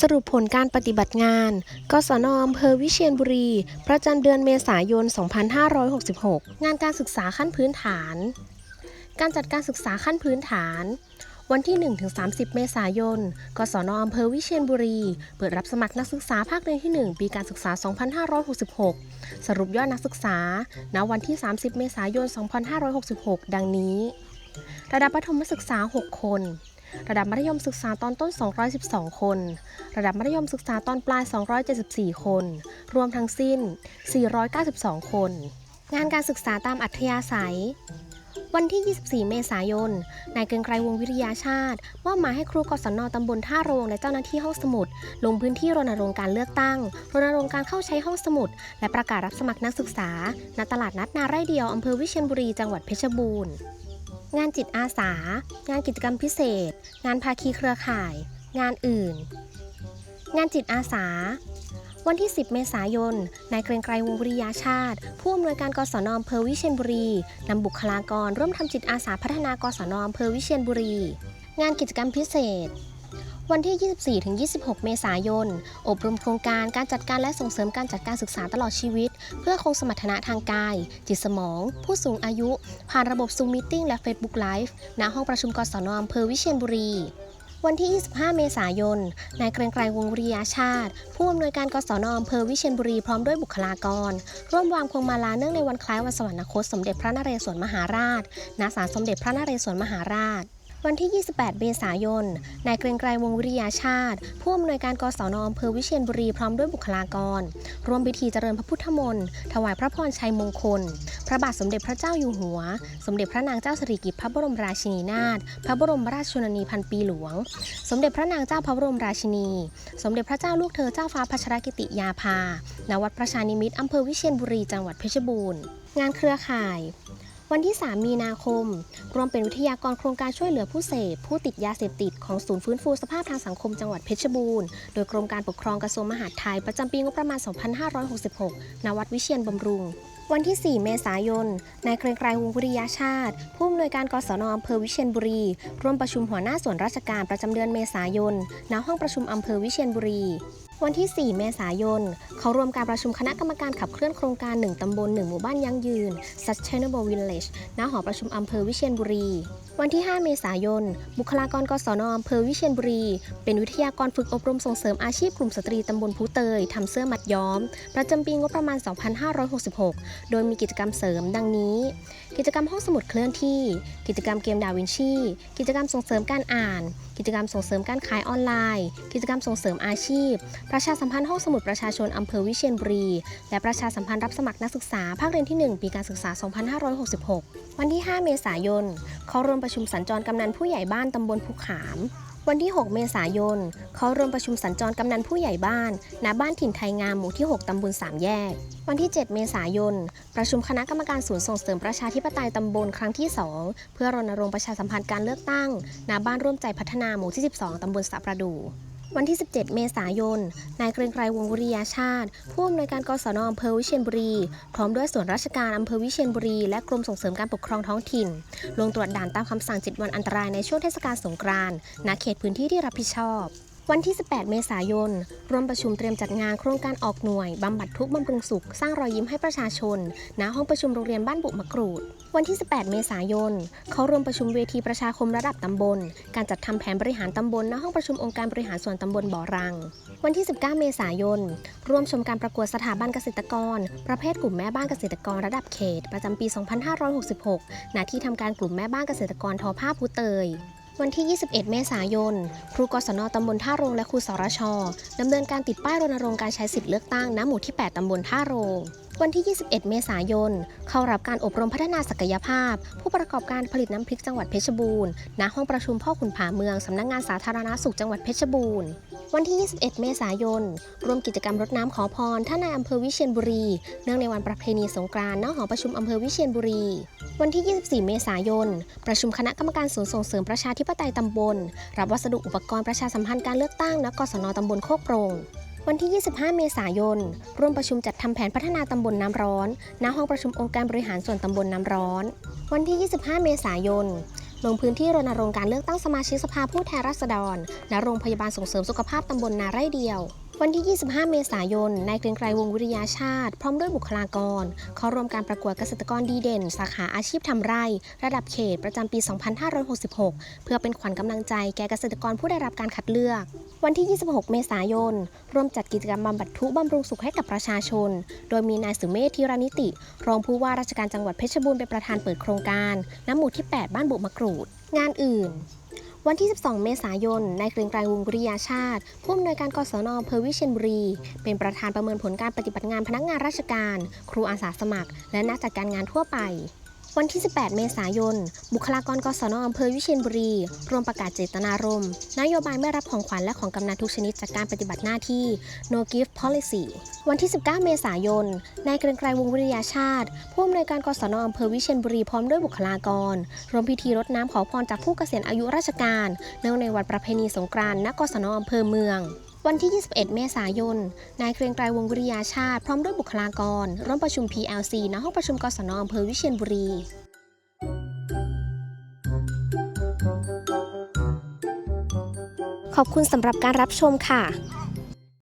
สรุปผลการปฏิบัติงาน กศนอำเภอวิเชียรบุรี ประจำเดือนเมษายน 2566 งานการศึกษาขั้นพื้นฐาน การจัดการศึกษาขั้นพื้นฐาน วันที่ 1-30 เมษายน กศนอำเภอวิเชียรบุรี เปิดรับสมัครนักศึกษาภาคเรียนที่ 1 ปีการศึกษา 2566 สรุปยอดนักศึกษา ณ วันที่ 30 เมษายน 2566 ดังนี้ ระดับประถมศึกษา 6 คน ระดับมัธยมศึกษาตอนต้น 212 คน ระดับมัธยมศึกษาตอนปลาย 274 คน รวมทั้งสิ้น 492 คน งานการศึกษาตามอัธยาศัย วันที่ 24 เมษายน นายเกรียงไกรวงศ์วิทยาชาติมอบหมายให้ครูกศนตำบลท่าโรงและเจ้าหน้าที่ห้องสมุด ลงพื้นที่รณรงค์การเลือกตั้ง รณรงค์การเข้าใช้ห้องสมุด และประกาศรับสมัครนักศึกษา ณ ตลาดนัดนาไร่เดียวอำเภอวิเชียรบุรี จังหวัดเพชรบูรณ์ งานจิตอาสา งานกิจกรรมพิเศษ งานภาคีเครือข่าย งานอื่น งานจิตอาสา วันที่ 10 เมษายน นายเกรงไกรวงวิริยาชาติ ผู้อำนวยการกศนอำเภอวิเชียรบุรีนำบุคลากรร่วมทำจิตอาสาพัฒนากศนอำเภอวิเชียรบุรี งานกิจกรรมพิเศษ วันที่ 24-26 เมษายน อบรมโครงการการจัดการและส่งเสริมการจัดการศึกษาตลอดชีวิต เพื่อคงสมรรถนะทางกาย จิตสมอง ผู้สูงอายุ ผ่านระบบซูมมิทติ้งและ Facebook Live ณ ห้องประชุมกศนอำเภอวิเชียรบุรีวันที่ 25 เมษายน นายเกรียงไกรวงวิริยาชาติ ผู้อำนวยการกศนอำเภอวิเชียรบุรีพร้อมด้วยบุคลากร ร่วมวางพวงมาลาเนื่องในวันคล้ายวันสวรรคตสมเด็จพระนเรศวรมหาราช ณ ศาลสมเด็จพระนเรศวรมหาราช วันที่ 28 เมษายน นายเกรียงไกรวงวิริยาชาติ ผู้อำนวยการกศนอำเภอวิเชียรบุรีพร้อมด้วยบุคลากร ร่วมพิธีเจริญพระพุทธมนต์ถวายพระพรชัยมงคล พระบาทสมเด็จพระเจ้าอยู่หัว สมเด็จพระนางเจ้าสิริกิติ์พระบรมราชินีนาถ พระบรมราชชนนีพันปีหลวง สมเด็จพระนางเจ้าพระบรมราชินี สมเด็จพระเจ้าลูกเธอเจ้าฟ้าพัชรกิติยาภา ณ วัดประชานิมิตรอำเภอวิเชียรบุรี จังหวัดเพชรบูรณ์ งานเครือข่าย วันที่ 3 มีนาคมร่วมเป็นวิทยากรโครงการช่วยเหลือผู้เสพ ผู้ติดยาเสพติดของศูนย์ฟื้นฟูสภาพทางสังคมจังหวัดเพชรบูรณ์ โดยกรมการปกครองกระทรวงมหาดไทย ประจำปีงบประมาณ 2566 ณ วัดวิเชียรบำรุงวันที่ 4 เมษายน นายเกรียงไกรวงวิริยาชาติ ผู้อำนวยการกศนอำเภอวิเชียรบุรี ร่วมประชุมหัวหน้าส่วนราชการประจำเดือนเมษายน ณ ห้องประชุมอำเภอวิเชียรบุรี วันที่ 4 เมษายน เขาร่วมการประชุมคณะกรรมการขับเคลื่อนโครงการ 1 ตำบล 1 หมู่บ้านยั่งยืน Sustainable Village ณ หอประชุมอำเภอวิเชียรบุรี วันที่ 5 เมษายน บุคลากรกศนอำเภอวิเชียรบุรี เป็นวิทยากรฝึกอบรมส่งเสริมอาชีพกลุ่มสตรีตำบลผู้เตย ทำเสื้อมัดย้อม ประจำปีงบประมาณ 2566 โดยมีกิจกรรมเสริมดังนี้ กิจกรรมห้องสมุดเคลื่อนที่ กิจกรรมเกมดาวินชี กิจกรรมส่งเสริมการอ่าน กิจกรรมส่งเสริมการขายออนไลน์ กิจกรรมส่งเสริมอาชีพประชาสัมพันธ์ห้องสมุดประชาชนอำเภอวิเชียรบุรี และประชาสัมพันธ์รับสมัครนักศึกษา ภาคเรียนที่ 1 ปีการศึกษา 2566 วันที่ 5 เมษายน เขาร่วมประชุมสัญจรกำนันผู้ใหญ่บ้านตำบลภูขาม วันที่ 6 เมษายน เขาร่วมประชุมสัญจรกำนันผู้ใหญ่บ้านณบ้านถิ่นไทยงามหมู่ที่ 6 ตำบลสามแยก วันที่ 7 เมษายน ประชุมคณะกรรมการศูนย์ส่งเสริมประชาธิปไตยตำบลครั้งที่ 2 เพื่อรณรงค์ประชาสัมพันธ์การเลือกตั้งณบ้านร่วมใจพัฒนาหมู่ที่ 12 ตำบลสะประดู วันที่ 17 เมษายน นายเกรงไกรวงวิริยาชาติ ผู้อำนวยการกศนอำเภอวิเชียรบุรี พร้อมด้วยส่วนราชการอำเภอวิเชียรบุรี และกรมส่งเสริมการปกครองท้องถิ่น ลงตรวจด่านตามคำสั่ง7วันอันตรายในช่วงเทศกาลสงกรานต์ณเขตพื้นที่ที่รับผิดชอบวันที่ 18 เมษายน ร่วมประชุมเตรียมจัดงานโครงการออกหน่วย บำบัดทุกข์บำรุงสุข สร้างรอยยิ้มให้ประชาชน ณ ห้องประชุมโรงเรียนบ้านบุมะกรูด วันที่ 18 เมษายน เขาร่วมประชุมเวทีประชาคมระดับตำบล การจัดทำแผนบริหารตำบลณห้องประชุมองค์การบริหารส่วนตำบลบ่อรัง วันที่ 19 เมษายน ร่วมชมการประกวดสถาบันเกษตรกร ประเภทกลุ่มแม่บ้านเกษตรกรระดับเขต ประจำปี 2566 ณ ที่ทำการกลุ่มแม่บ้านเกษตรกรทอผ้าภูเตยวันที่ 21 เมษายน ครูกศนตำบลท่าโรงและครูสรชดำเนินการติดป้ายรณรงค์การใช้สิทธิ์เลือกตั้งณหมู่ที่ 8 ตำบลท่าโรงวันที่ 21 เมษายน เข้ารับการอบรมพัฒนาศักยภาพ ผู้ประกอบการผลิตน้ำพริกจังหวัดเพชรบูรณ์ ณ ห้องประชุมพ่อขุนผาเมือง สำนักงานสาธารณสุขจังหวัดเพชรบูรณ์ วันที่ 21 เมษายน ร่วมกิจกรรมรดน้ำขอพรท่านนายอำเภอวิเชียรบุรี เนื่องในวันประเพณีสงกรานต์ณหอประชุมอำเภอวิเชียรบุรี วันที่ 24 เมษายน ประชุมคณะกรรมการศูนย์ส่งเสริมประชาธิปไตยตำบล รับวัสดุอุปกรณ์ประชาสัมพันธ์การเลือกตั้งณ กศนตำบลโคกโปรง วันที่ 25 เมษายน ร่วมประชุมจัดทำแผนพัฒนาตำบลน้ำร้อน ณ ห้องประชุมองค์การบริหารส่วนตำบลน้ำร้อน วันที่ 25 เมษายน ลงพื้นที่รณรงค์การเลือกตั้งสมาชิกสภาผู้แทนราษฎร ณ โรงพยาบาลส่งเสริมสุขภาพตำบลนาไร่เดียว วันที่ 25 เมษายน นายเกรียงไกรวงวิริยาชาติ พร้อมด้วยบุคลากร เข้าร่วมการประกวดเกษตรกรดีเด่น สาขาอาชีพทำไร่ ระดับเขตประจำปี 2566 เพื่อเป็นขวัญกำลังใจแก่เกษตรกรผู้ได้รับการคัดเลือก วันที่ 26 เมษายน ร่วมจัดกิจกรรมบำบัดทุบำรุงสุขให้กับประชาชน โดยมีนายสุเมธธีรนิติ รองผู้ว่าราชการจังหวัดเพชรบูรณ์เป็นประธานเปิดโครงการณหมู่ที่ 8 บ้านบุมะกรูด งานอื่น วันที่ 12 เมษายน นายเกรียงไกรวงศ์วิริยาชาติ ผู้อำนวยการกศนอำเภอวิเชียรบุรี เป็นประธานประเมินผลการปฏิบัติงานพนักงานราชการ ครูอาสาสมัคร และนักจัดการงานทั่วไป วันที่ 18 เมษายน บุคลากรกศนอำเภอวิเชียรบุรีรวมประกาศเจตนารมณ์นโยบายไม่รับของขวัญและของกำนันทุกชนิดจากการปฏิบัติหน้าที่ no gift policy วันที่ 19 เมษายน นายเกรียงไกรวงวิริยาชาติ ผู้อำนวยการกศนอำเภอวิเชียรบุรีพร้อมด้วยบุคลากรรวมพิธีรดน้ำขอพรจากผู้เกษียณอายุราชการเนื่องในวันประเพณีสงกรานต์ณกศนอำเภอเมือง วันที่ 21 เมษายน นายเกรียงไกรวงวิริยาชาติ พร้อมด้วยบุคลากร ร่วมประชุม PLC ณห้องประชุมกศนอำเภอวิเชียรบุรีขอบคุณสำหรับการรับชมค่ะ